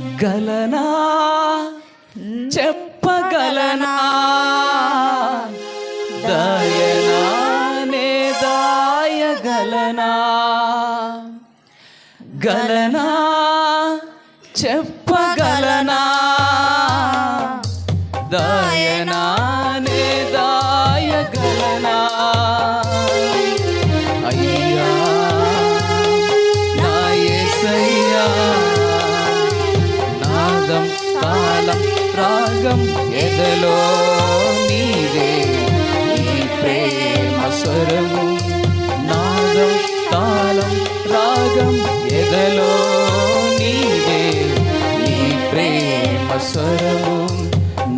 గలనా? చెప్పగలనా? దయనానే దాయగలనా? గలనా? చెప్పగలనా? దయనానే దాయగలనా? నాదం తాళం రాగం ఎదలో నీవే నీ ప్రేమ స్వరము. నాదం తాళం రాగం ఎదలో నీవే నీ ప్రేమ స్వరము.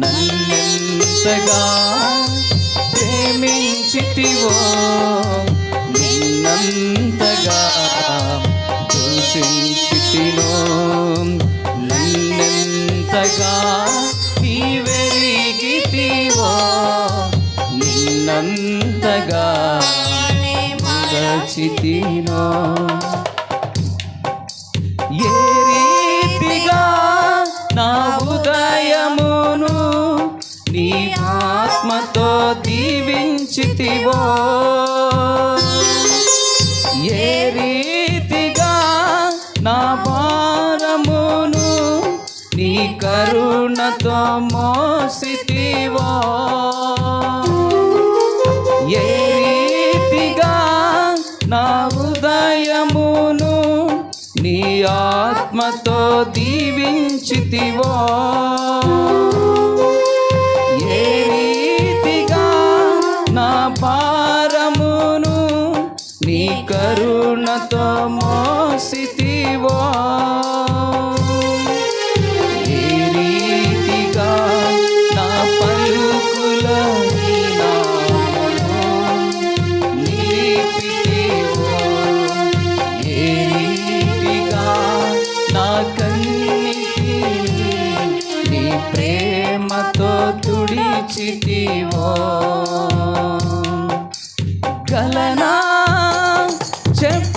నన్నెంతగా ప్రేమించితివో నిన్నంత నన్నెంతగా నీవెరిగితివో నిన్నంతగా రచితినో ఏ రీతిగా నా ఉదయమును నీ ఆత్మతో దీవించితివో. కరుణతో మోసితివో. ఏ రీతిగా నా హృదయమును నీ ఆత్మతో దీవించితివో. ఏ రీతిగా నా భారమును నీ కరుణతో మోసితివో. తుడిచితివో గలనా చెప్ప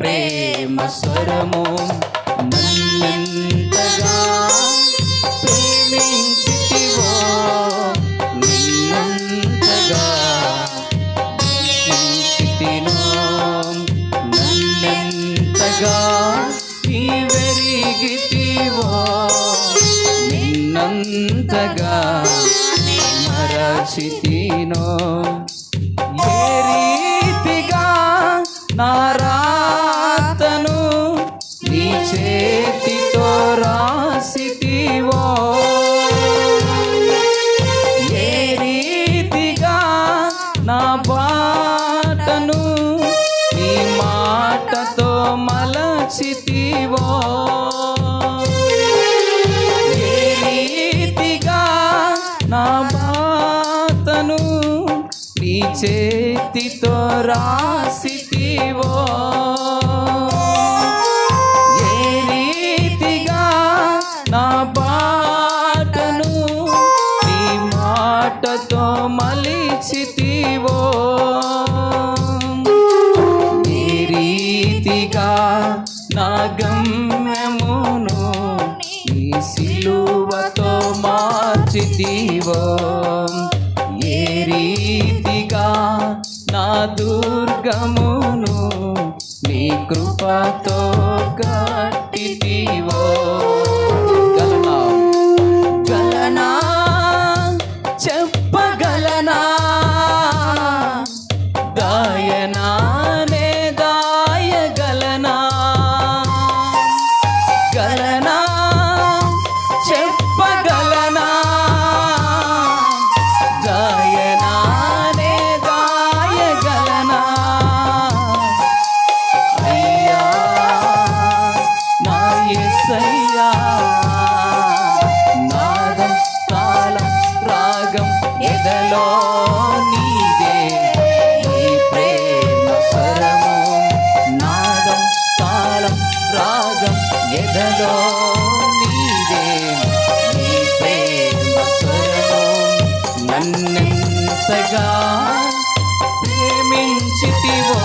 ప్రేమ స్వరము నన్నెంతగా ప్రేమించితివో నిన్నంతగా దూషించితినో నన్నెంతగా నీవెరిగితివో నిన్నంతగా మరచితినో. మలచితివో ఏ రీతిగా నా బాటను నీ చేతితో రాసితివో? ఏ రీతిగా నా బాటను నీ మాటతో మలిచితివో మార్చితివో ఏ రీతిగా నా దుర్గమును నీ కృపతో గా ఎదలో నీదే ఈ ప్రేమ స్వరము నన్నెంతగా ప్రేమించితివో